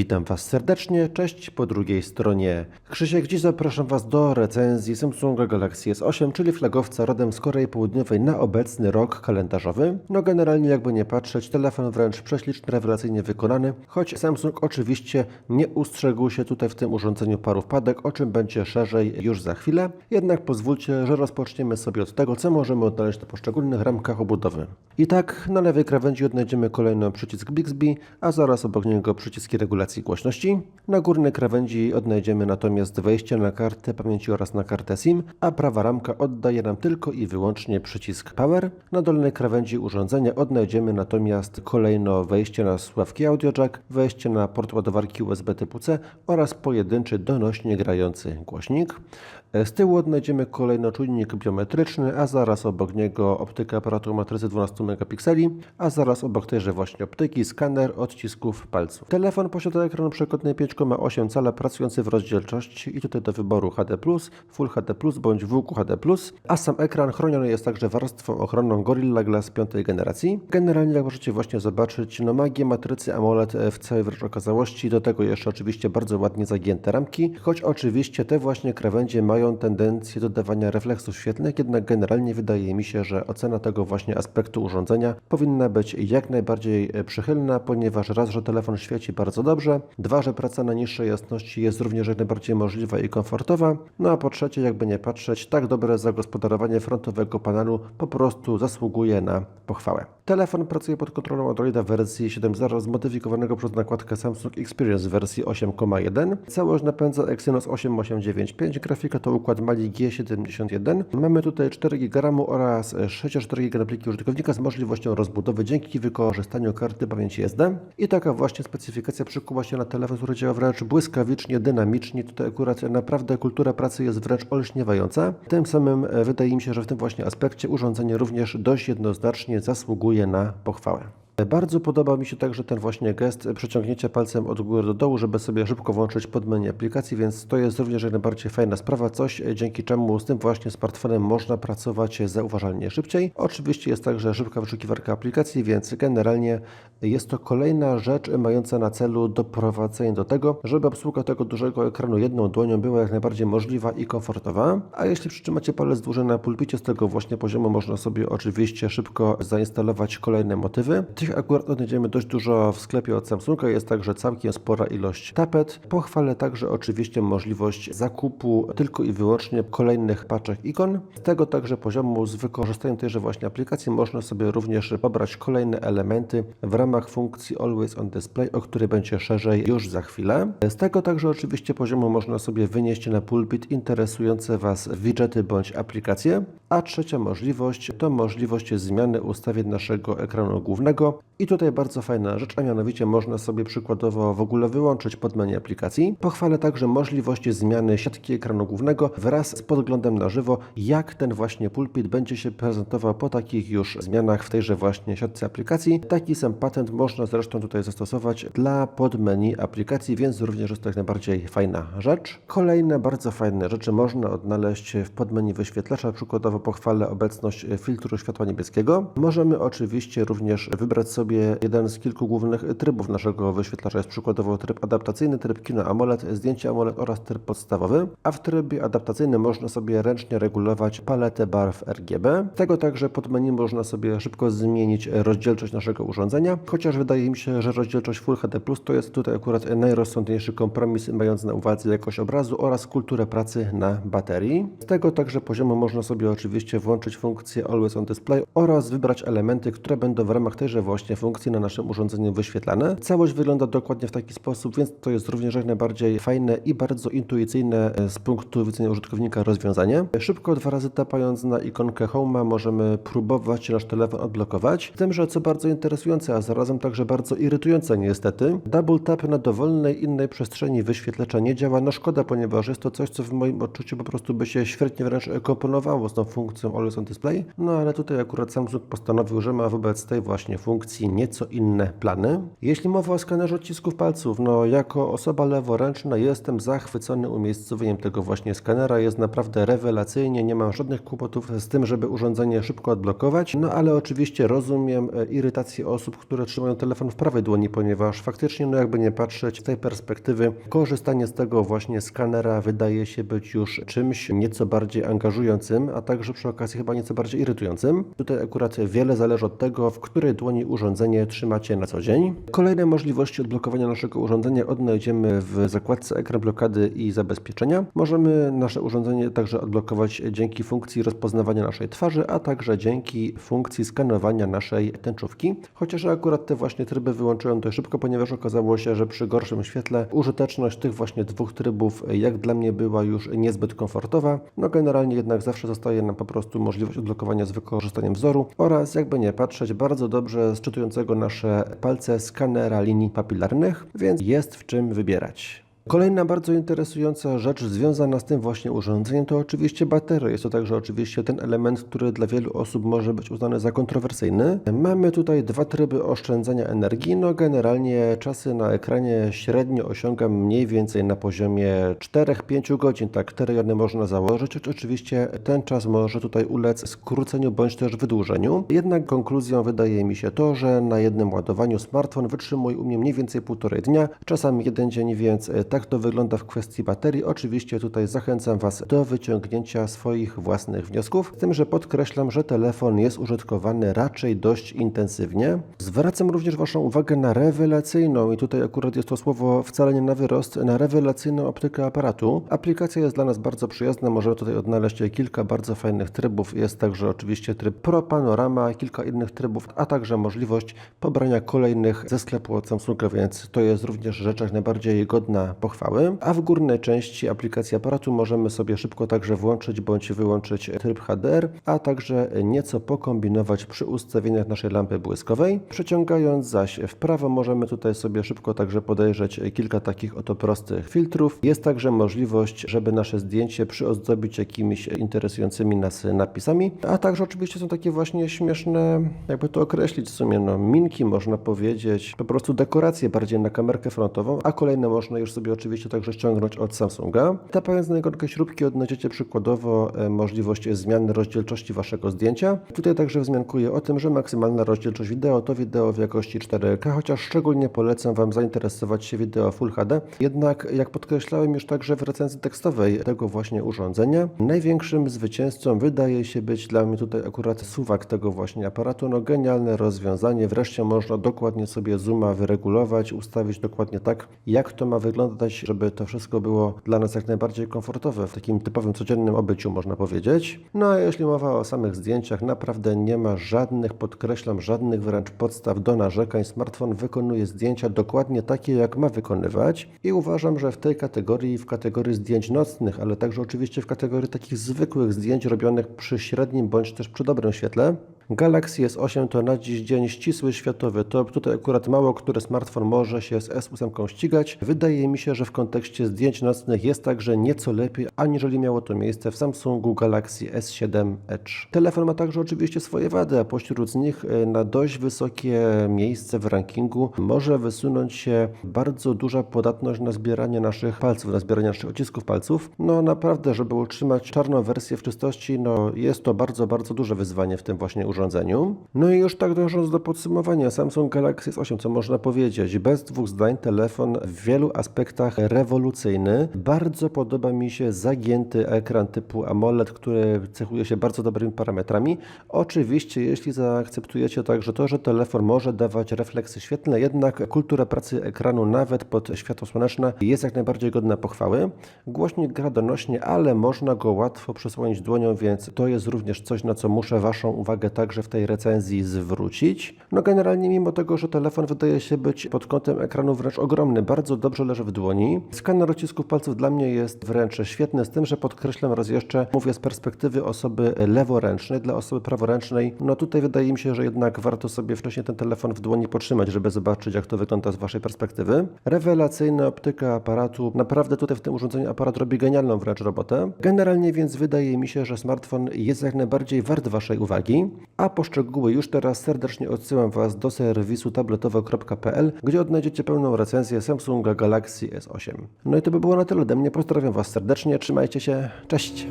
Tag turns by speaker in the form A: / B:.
A: Witam Was serdecznie, cześć po drugiej stronie. Krzysiek, dziś zapraszam Was do recenzji Samsunga Galaxy S8, czyli flagowca rodem z Korei Południowej na obecny rok kalendarzowy. No generalnie jakby nie patrzeć, telefon wręcz prześliczny, rewelacyjnie wykonany, choć Samsung oczywiście nie ustrzegł się tutaj w tym urządzeniu paru wpadek, o czym będzie szerzej już za chwilę. Jednak pozwólcie, że rozpoczniemy sobie od tego, co możemy odnaleźć na poszczególnych ramkach obudowy. I tak, na lewej krawędzi odnajdziemy kolejno przycisk Bixby, a zaraz obok niego przyciski regulacji głośności. Na górnej krawędzi odnajdziemy natomiast wejście na kartę pamięci oraz na kartę SIM, a prawa ramka oddaje nam tylko i wyłącznie przycisk Power. Na dolnej krawędzi urządzenia odnajdziemy natomiast kolejno wejście na słuchawki audio jack, wejście na port ładowarki USB typu C oraz pojedynczy donośnie grający głośnik. Z tyłu odnajdziemy kolejno czujnik biometryczny, a zaraz obok niego optyka aparatu matrycy 12 megapikseli, a zaraz obok tejże właśnie optyki skaner odcisków palców. Telefon posiada ekran przekątny 5,8 cala pracujący w rozdzielczości i tutaj do wyboru HD+, Full HD+, bądź WQHD+, a sam ekran chroniony jest także warstwą ochronną Gorilla Glass 5 generacji. Generalnie jak możecie właśnie zobaczyć, no magię matrycy AMOLED w całej wręcz okazałości, do tego jeszcze oczywiście bardzo ładnie zagięte ramki, choć oczywiście te właśnie krawędzie mają tendencję do dawania refleksów świetlnych, jednak generalnie wydaje mi się, że ocena tego właśnie aspektu urządzenia powinna być jak najbardziej e, przychylna, ponieważ raz, że telefon świeci bardzo dobrze, dwa, że praca na niższej jasności jest również jak najbardziej możliwa i komfortowa, no a po trzecie, jakby nie patrzeć, tak dobre zagospodarowanie frontowego panelu po prostu zasługuje na pochwałę. Telefon pracuje pod kontrolą Androida wersji 7.0 zmodyfikowanego przez nakładkę Samsung Experience wersji 8.1. Całość napędza Exynos 8895, grafika to układ Mali G71. Mamy tutaj 4 GB oraz 64 GB pliki użytkownika z możliwością rozbudowy dzięki wykorzystaniu karty pamięci SD. I taka właśnie specyfikacja przykuła się na telefon, który działa wręcz błyskawicznie, dynamicznie. Tutaj akurat naprawdę kultura pracy jest wręcz olśniewająca. Tym samym e, wydaje mi się, że w tym właśnie aspekcie urządzenie również dość jednoznacznie zasługuje na pochwałę. Bardzo podoba mi się także ten właśnie gest przeciągnięcia palcem od góry do dołu, żeby sobie szybko włączyć pod menu aplikacji, więc to jest również jak najbardziej fajna sprawa, coś dzięki czemu z tym właśnie smartfonem można pracować zauważalnie szybciej. Oczywiście jest także szybka wyszukiwarka aplikacji, więc generalnie jest to kolejna rzecz mająca na celu doprowadzenie do tego, żeby obsługa tego dużego ekranu jedną dłonią była jak najbardziej możliwa i komfortowa. A jeśli przytrzymacie palec dłużej na pulpicie z tego właśnie poziomu, można sobie oczywiście szybko zainstalować kolejne motywy. Akurat odnajdziemy dość dużo w sklepie od Samsunga, jest także całkiem spora ilość tapet. Pochwalę także oczywiście możliwość zakupu tylko i wyłącznie kolejnych paczek ikon. Z tego także poziomu z wykorzystaniem tejże właśnie aplikacji można sobie również pobrać kolejne elementy w ramach funkcji Always on Display, o której będzie szerzej już za chwilę. Z tego także oczywiście poziomu można sobie wynieść na pulpit interesujące Was widgety bądź aplikacje. A trzecia możliwość to możliwość zmiany ustawień naszego ekranu głównego. I tutaj bardzo fajna rzecz, a mianowicie można sobie przykładowo w ogóle wyłączyć pod menu aplikacji. Pochwalę także możliwość zmiany siatki ekranu głównego wraz z podglądem na żywo, jak ten właśnie pulpit będzie się prezentował po takich już zmianach w tejże właśnie siatce aplikacji. Taki sam patent można zresztą tutaj zastosować dla podmenu aplikacji, więc również jest to jak najbardziej fajna rzecz. Kolejne bardzo fajne rzeczy można odnaleźć w podmenu wyświetlacza, przykładowo pochwalę obecność filtru światła niebieskiego. Możemy oczywiście również wybrać sobie jeden z kilku głównych trybów naszego wyświetlacza. Jest przykładowo tryb adaptacyjny, tryb kino AMOLED, zdjęcie AMOLED oraz tryb podstawowy, a w trybie adaptacyjnym można sobie ręcznie regulować paletę barw RGB. Z tego także pod menu można sobie szybko zmienić rozdzielczość naszego urządzenia, chociaż wydaje mi się, że rozdzielczość Full HD to jest tutaj akurat najrozsądniejszy kompromis, mając na uwadze jakość obrazu oraz kulturę pracy na baterii. Z tego także poziomu można sobie oczywiście włączyć funkcję Always on Display oraz wybrać elementy, które będą w ramach tejże właśnie funkcji na naszym urządzeniu wyświetlane. Całość wygląda dokładnie w taki sposób, więc to jest również jak najbardziej fajne i bardzo intuicyjne z punktu widzenia użytkownika rozwiązanie. Szybko dwa razy tapając na ikonkę Home możemy próbować nasz telefon odblokować. Z tym, że co bardzo interesujące, a zarazem także bardzo irytujące niestety, double tap na dowolnej innej przestrzeni wyświetlacza nie działa. No szkoda, ponieważ jest to coś, co w moim odczuciu po prostu by się świetnie wręcz komponowało z tą funkcją Always on Display. No ale tutaj akurat Samsung postanowił, że ma wobec tej właśnie funkcji funkcji nieco inne plany. Jeśli mowa o skanerze odcisków palców, no jako osoba leworęczna jestem zachwycony umiejscowieniem tego właśnie skanera. Jest naprawdę rewelacyjnie, nie mam żadnych kłopotów z tym, żeby urządzenie szybko odblokować. No ale oczywiście rozumiem e, irytację osób, które trzymają telefon w prawej dłoni, ponieważ faktycznie, no jakby nie patrzeć z tej perspektywy, korzystanie z tego właśnie skanera wydaje się być już czymś nieco bardziej angażującym, a także przy okazji chyba nieco bardziej irytującym. Tutaj akurat wiele zależy od tego, w której dłoni urządzenie trzymacie na co dzień. Kolejne możliwości odblokowania naszego urządzenia odnajdziemy w zakładce ekran blokady i zabezpieczenia. Możemy nasze urządzenie także odblokować dzięki funkcji rozpoznawania naszej twarzy, a także dzięki funkcji skanowania naszej tęczówki. Chociaż akurat te właśnie tryby wyłączyłem dość szybko, ponieważ okazało się, że przy gorszym świetle użyteczność tych właśnie dwóch trybów jak dla mnie była już niezbyt komfortowa. No generalnie jednak zawsze zostaje nam po prostu możliwość odblokowania z wykorzystaniem wzoru oraz jakby nie patrzeć bardzo dobrze sczytującego nasze palce skanera linii papilarnych, więc jest w czym wybierać. Kolejna bardzo interesująca rzecz związana z tym właśnie urządzeniem to oczywiście bateria. Jest to także oczywiście ten element, który dla wielu osób może być uznany za kontrowersyjny. Mamy tutaj dwa tryby oszczędzania energii. No generalnie czasy na ekranie średnio osiągam mniej więcej na poziomie 4-5 godzin. Tak, te można założyć. Oczywiście ten czas może tutaj ulec skróceniu bądź też wydłużeniu. Jednak konkluzją wydaje mi się to, że na jednym ładowaniu smartfon wytrzymuje u mnie mniej więcej półtorej dnia, czasami jeden dzień, więc tak to wygląda w kwestii baterii. Oczywiście tutaj zachęcam Was do wyciągnięcia swoich własnych wniosków, z tym, że podkreślam, że telefon jest użytkowany raczej dość intensywnie. Zwracam również Waszą uwagę na rewelacyjną, i tutaj akurat jest to słowo wcale nie na wyrost, na rewelacyjną optykę aparatu. Aplikacja jest dla nas bardzo przyjazna, możemy tutaj odnaleźć kilka bardzo fajnych trybów. Jest także oczywiście tryb Pro Panorama, kilka innych trybów, a także możliwość pobrania kolejnych ze sklepu od Samsunga, więc to jest również rzecz jak najbardziej godna pochwały. A w górnej części aplikacji aparatu możemy sobie szybko także włączyć bądź wyłączyć tryb HDR, a także nieco pokombinować przy ustawieniach naszej lampy błyskowej. Przeciągając zaś w prawo możemy tutaj sobie szybko także podejrzeć kilka takich oto prostych filtrów. Jest także możliwość, żeby nasze zdjęcie przyozdobić jakimiś interesującymi nas napisami, a także oczywiście są takie właśnie śmieszne, jakby to określić w sumie, no minki można powiedzieć, po prostu dekoracje bardziej na kamerkę frontową, a kolejne można już sobie oczywiście także ściągnąć od Samsunga. Tapając na ikonkę śrubki odnajdziecie przykładowo e, możliwość zmiany rozdzielczości waszego zdjęcia. Tutaj także wzmiankuję o tym, że maksymalna rozdzielczość wideo to wideo w jakości 4K, chociaż szczególnie polecam Wam zainteresować się wideo Full HD. Jednak jak podkreślałem już także w recenzji tekstowej tego właśnie urządzenia, największym zwycięzcą wydaje się być dla mnie tutaj akurat suwak tego właśnie aparatu. No genialne rozwiązanie, wreszcie można dokładnie sobie zooma wyregulować, ustawić dokładnie tak, jak to ma wyglądać, żeby to wszystko było dla nas jak najbardziej komfortowe w takim typowym codziennym obyciu, można powiedzieć. No a jeśli mowa o samych zdjęciach, naprawdę nie ma żadnych, podkreślam, żadnych wręcz podstaw do narzekań. Smartfon wykonuje zdjęcia dokładnie takie, jak ma wykonywać i uważam, że w tej kategorii, w kategorii zdjęć nocnych, ale także oczywiście w kategorii takich zwykłych zdjęć robionych przy średnim bądź też przy dobrym świetle, Galaxy S8 to na dziś dzień ścisły światowy top. Tutaj akurat mało który smartfon może się z S8 ścigać. Wydaje mi się, że w kontekście zdjęć nocnych jest także nieco lepiej, aniżeli miało to miejsce w Samsungu Galaxy S7 Edge. Telefon ma także oczywiście swoje wady, a pośród nich e, na dość wysokie miejsce w rankingu może wysunąć się bardzo duża podatność na zbieranie naszych palców, na zbieranie naszych odcisków palców. No naprawdę, żeby utrzymać czarną wersję w czystości, no jest to bardzo, bardzo duże wyzwanie w tym właśnie urządzeniu urządzeniu. No i już tak dążąc do podsumowania, Samsung Galaxy S8, co można powiedzieć, bez dwóch zdań telefon w wielu aspektach rewolucyjny. Bardzo podoba mi się zagięty ekran typu AMOLED, który cechuje się bardzo dobrymi parametrami. Oczywiście, jeśli zaakceptujecie także to, że telefon może dawać refleksy świetlne, jednak kultura pracy ekranu nawet pod światło słoneczne jest jak najbardziej godna pochwały. Głośnik gra donośnie, ale można go łatwo przesłonić dłonią, więc to jest również coś, na co muszę Waszą uwagę także także w tej recenzji zwrócić. No generalnie mimo tego, że telefon wydaje się być pod kątem ekranu wręcz ogromny, bardzo dobrze leży w dłoni. Skaner odcisków palców dla mnie jest wręcz świetny, z tym, że podkreślam raz jeszcze, mówię z perspektywy osoby leworęcznej, dla osoby praworęcznej, no tutaj wydaje mi się, że jednak warto sobie wcześniej ten telefon w dłoni potrzymać, żeby zobaczyć jak to wygląda z Waszej perspektywy. Rewelacyjna optyka aparatu, naprawdę tutaj w tym urządzeniu aparat robi genialną wręcz robotę. Generalnie więc wydaje mi się, że smartfon jest jak najbardziej wart Waszej uwagi. A po szczegóły już teraz serdecznie odsyłam Was do serwisu tabletowo.pl, gdzie odnajdziecie pełną recenzję Samsunga Galaxy S8. No i to by było na tyle ode mnie, pozdrawiam Was serdecznie, trzymajcie się, cześć!